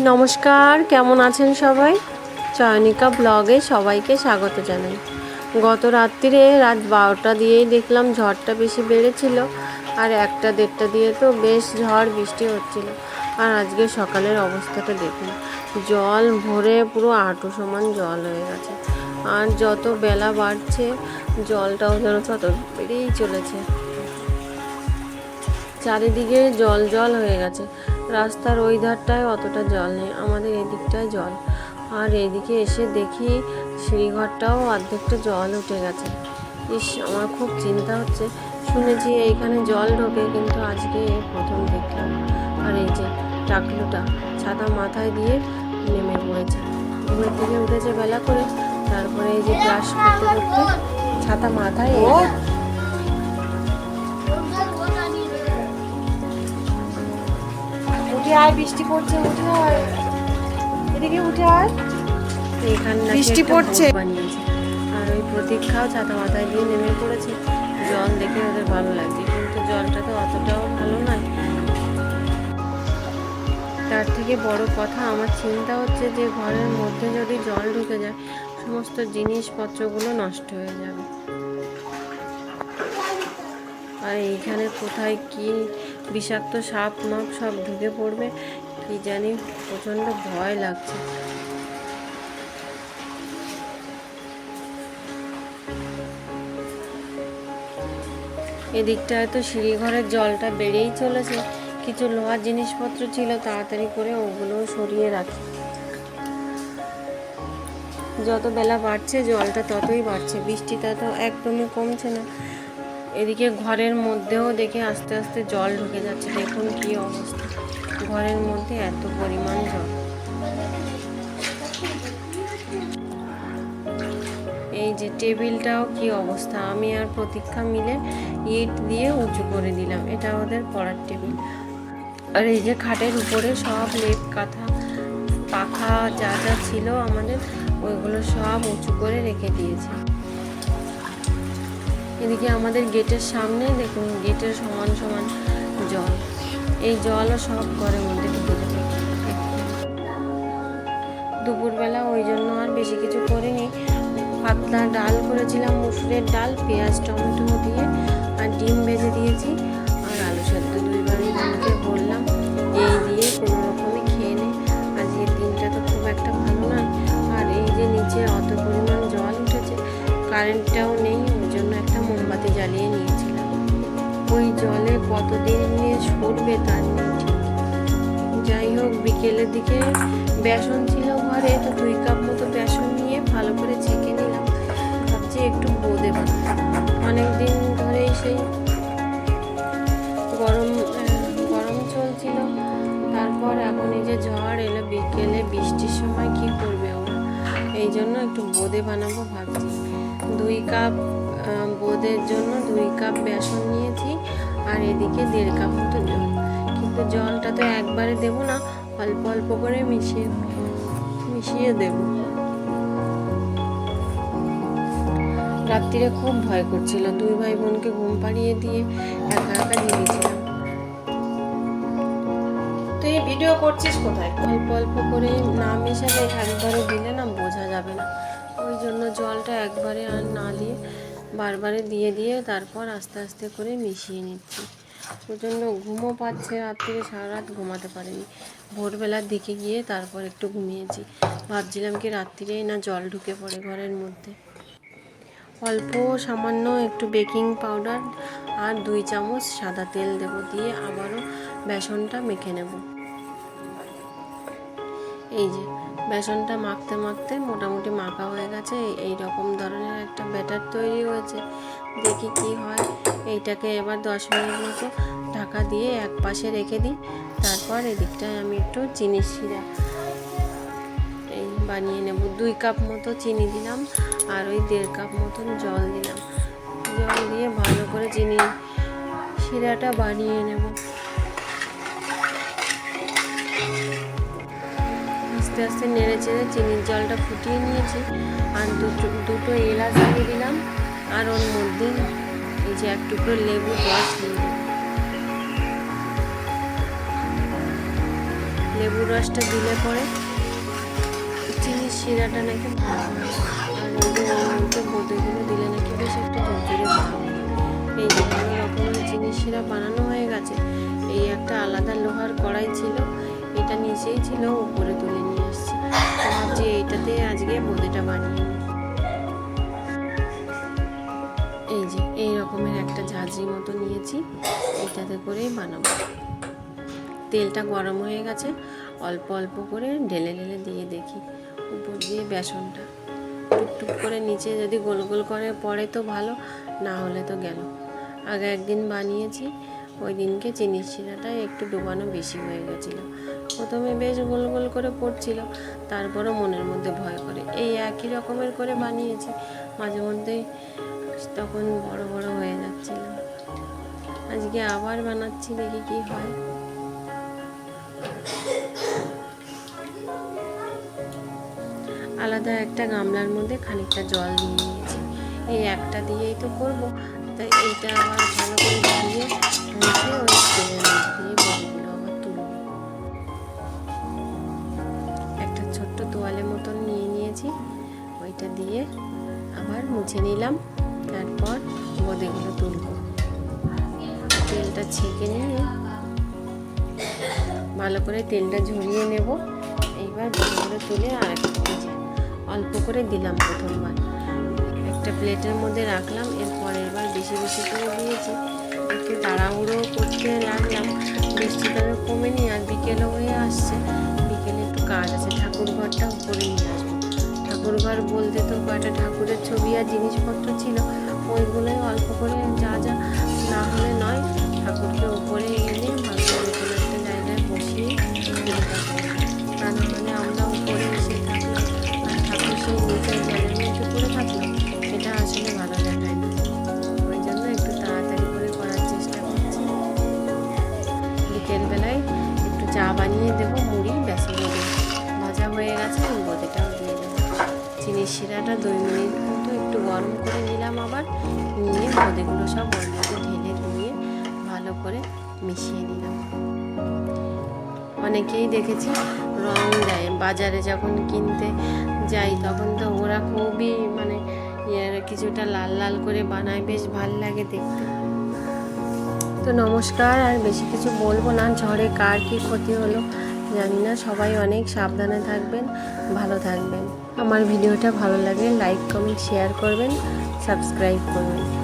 নমস্কার, কেমন আছেন সবাই? চয়নিকা ব্লগে সবাইকে স্বাগত জানাই। গত রাত্রিরে রাত বারোটা দিয়েই দেখলাম ঝড়টা বেশি বেড়েছিল আর একটা দেড়টা দিয়ে তো বেশ ঝড় বৃষ্টি হচ্ছিল। আর আজকে সকালের অবস্থাটা দেখুন। জল ভরে পুরো আঁটু সমান জল হয়ে গেছে। আর যত বেলা বাড়ছে, জলটাও যেন তত বেড়েই চলেছে। চারিদিকে জল জল হয়ে গেছে। রাস্তার ওই ধারটায় অতটা জল নেই আমাদের এদিকটায় জল। আর এদিকে এসে দেখি সিঁড়িঘরটাও অর্ধেকটা জল উঠে গেছে। ইস আমার খুব চিন্তা হচ্ছে। শুনেছি এইখানে জল ঢোকে কিন্তু আজকে প্রথম দেখলাম। আর এই যে টাকলুটা ছাতা মাথায় দিয়ে নেমে পড়েছে। ঘুমের থেকে উঠেছে বেলা করে তারপরে এই যে ব্রাশ করতে করতে ছাতা মাথায় উঠে আয় বৃষ্টি পড়ছে উঠে আয়। এদিকে উঠে আয়। এখানে বৃষ্টি পড়ছে। বানিয়েছে। আর ওই প্রতীক্ষাও ছাতা মাথায় দিয়ে নেমে পড়েছে। জল দেখে ওদের ভালো লাগছে কিন্তু জলটা তো অতটাও ভালো নয়। তার থেকে বড় কথা আমার চিন্তা হচ্ছে যে ঘরের মধ্যে যদি জল ঢুকে যায় সমস্ত জিনিসপত্রগুলো নষ্ট হয়ে যাবে। আর এইখানে কোথায় কি বিষাক্ত সাপ মাপ সব ঢুকে পড়বে। কি জানি, প্রচণ্ড ভয় লাগছে। এদিকটায় তো সিঁড়িঘরের জলটা বেড়েই চলেছে। কিছু লোহার জিনিসপত্র ছিল, তাড়াতাড়ি করে ওগুলোও সরিয়ে রাখি। যত বেলা বাড়ছে, জলটা ততই বাড়ছে। বৃষ্টিটা তো একদমই কমছে না। এদিকে ঘরের মধ্যেও দেখে আস্তে আস্তে জল ঢুকে যাচ্ছে। দেখুন কি অবস্থা। ঘরের মধ্যে এত পরিমাণ জল। এই যে টেবিলটাও কি অবস্থা। আমি আর প্রতীক্ষা মিলে ইট দিয়ে উঁচু করে দিলাম। এটা ওদের পড়ার টেবিল। আর এই যে খাটের উপরে সব লেপ কাঁথা, পাখা যা যা ছিল আমাদের, ওইগুলো সব উঁচু করে রেখে দিয়েছি। এদিকে আমাদের গেটের সামনে দেখুন, গেটের সমান সমান জল। এই জলও সব ঘরের মধ্যে ঢুকে যাবে। দুপুরবেলা ওই জন্য আর বেশি কিছু করিনি। পাতলা ডাল করেছিলাম, মুসুরের ডাল, পেঁয়াজ, টমেটো দিয়ে, আর ডিম ভেজে দিয়েছি। নিয়ে তার যাই হোক, বিকেলের দিকে বেসন ছিল ঘরে, তো দুই কাপ মতো বেসন নিয়ে ভালো করে ছেঁকে নিলাম। ভাবছি একটু বোঁদে অনেক দিন ধরেই সেই গরম গরম চলছিল। তারপর এখন এই যে ঝড় এলো, বিকেলে বৃষ্টির সময় কি করবে ওরা? এই জন্য একটু বোঁদে বানাবো ভাবছি। দুই কাপ বোঁদের জন্য দুই কাপ বেসন নিয়েছি, আর এদিকে দেড় কাপ মতো জলটা তো একবারে দেবো না অল্প অল্প করে মিশিয়ে মিশিয়ে দেবো। রাত্রিরে খুব ভয় করছিল দুই ভাই বোনকে ঘুম পাড়িয়ে দিয়ে একা একা দিয়েছিলাম তুই ভিডিও করছিস কোথায়? অল্প অল্প করে না মেশালে একবারে দিলে না বোঝা যাবে না। ওই জন্য জলটা একবারে আর না দিয়ে বারবারে দিয়ে দিয়ে তারপর আস্তে আস্তে করে মিশিয়ে নিচ্ছি। প্রচণ্ড ঘুমও পাচ্ছে, রাত্রিরে সারা রাত ঘুমাতে পারিনি। ভোরবেলার দিকে গিয়ে তারপর একটু ঘুমিয়েছি। ভাবছিলাম কি রাত্রিরেই না জল ঢুকে পড়ে ঘরের মধ্যে। অল্প সামান্য একটু বেকিং পাউডার আর দুই চামচ সাদা তেল দেব দিয়ে আবারও বেসনটা মেখে নেব। এই যে বেসনটা মাখতে মাখতে মোটামুটি মাখা হয়ে গেছে। এই রকম ধরনের একটা ব্যাটার তৈরি হয়েছে। দেখি কি হয়। এইটাকে এবার দশ মিনিট মতো ঢাকা দিয়ে এক পাশে রেখে দিই। তারপর এদিকটায় আমি একটু চিনি শিরা এই বানিয়ে নেব। দুই কাপ মতো চিনি দিলাম আর ওই দেড় কাপ মতন জল দিলাম। জল দিয়ে ভালো করে চিনি শিরাটা বানিয়ে নেব। আস্তে আস্তে নেড়ে চেড়ে চিনির জলটা ফুটিয়ে নিয়েছি। আর দুটো দুটো এলাচ দিয়ে দিলাম। আর ওর মধ্যে এই যে এক টুকরো লেবু রস দিয়ে লেবুর রসটা দিলে পরে চিনির শিরাটা নাকি আর মধ্যে বোঁদেগুলো দিলে নাকি বেশ একটা ভাব এই যে রকমের চিনির শিরা বানানো হয়ে গেছে। এই একটা আলাদা লোহার কড়াই ছিল। এটা নিচেই ছিল, উপরে তুলে নিয়ে এসেছি। ভাবছি এইটাতে আজকে বোঁদেটা বানিয়ে এই যে, এই রকমের একটা ঝাঁঝরি মতো নিয়েছি, এটাতে করেই বানাবো। তেলটা গরম হয়ে গেছে, অল্প অল্প করে ঢেলে ঢেলে দিয়ে দেখি, উপর দিয়ে বেসনটা। টুকটুক করে নিচে যদি গোল গোল করে পড়ে তো ভালো, না হলে তো গেল। আগে একদিন বানিয়েছি ওই দিনকে চিনি শিরাটা একটু ডোবানো বেশি হয়ে গেছিল। প্রথমে বেশ গোল গোল করে পড়ছিল, তারপরও মনের মধ্যে ভয় করে। এই একই রকমের করে বানিয়েছি, মাঝে মধ্যেই তখন বড় বড় হয়ে যাচ্ছিল। আজকে আবার বানাচ্ছি, দেখি কি হয়। আলাদা একটা গামলার মধ্যে খানিকটা জল দিয়ে নিয়েছি। এই একটা দিয়েই তো করব, তাই এইটা আবার ভালো আবার নিলাম। তারপর বোঁদেগুলো তুলব। তেলটা ছেঁকে নিয়ে ভালো করে তেলটা ঝরিয়ে নেব। এইবার বোঁদেগুলো তুলে আর একটা ভেজে অল্প করে দিলাম প্রথমবার। একটা প্লেটের মধ্যে রাখলাম এর পরের বার বেশি বেশি করে দিয়েছি। একটু তাড়াহুড়ো করতে লাগলাম। বৃষ্টিটা কমেনি আর বিকেলও হয়ে আসছে। বিকেলে একটু কাজ আছে ঠাকুর ঘরটা উপরে নিয়ে আসব। ঠাকুর বলতে তো কয়েকটা ঠাকুরের ছবি আর জিনিসপত্র ছিল ওইগুলোই অল্প করে যা যা শিরাটা দুই মিনিট মতো একটু গরম করে নিলাম আবার। নিয়ে বোঁদেগুলো সব ওর ঢেলে দিয়ে ভালো করে মিশিয়ে নিলাম। অনেকেই দেখেছি রং দেয়। বাজারে যখন কিনতে যাই তখন তো ওরা খুবই মানে কিছুটা লাল লাল করে বানায়, বেশ ভালো লাগে দেখতে। তো নমস্কার, আর বেশি কিছু বলব না। ঝড়ে কার কী ক্ষতি হলো জানি না। সবাই অনেক সাবধানে থাকবেন, ভালো থাকবেন। আমার ভিডিওটা ভালো লাগে লাইক কমেন্ট শেয়ার করবেন সাবস্ক্রাইব করবেন।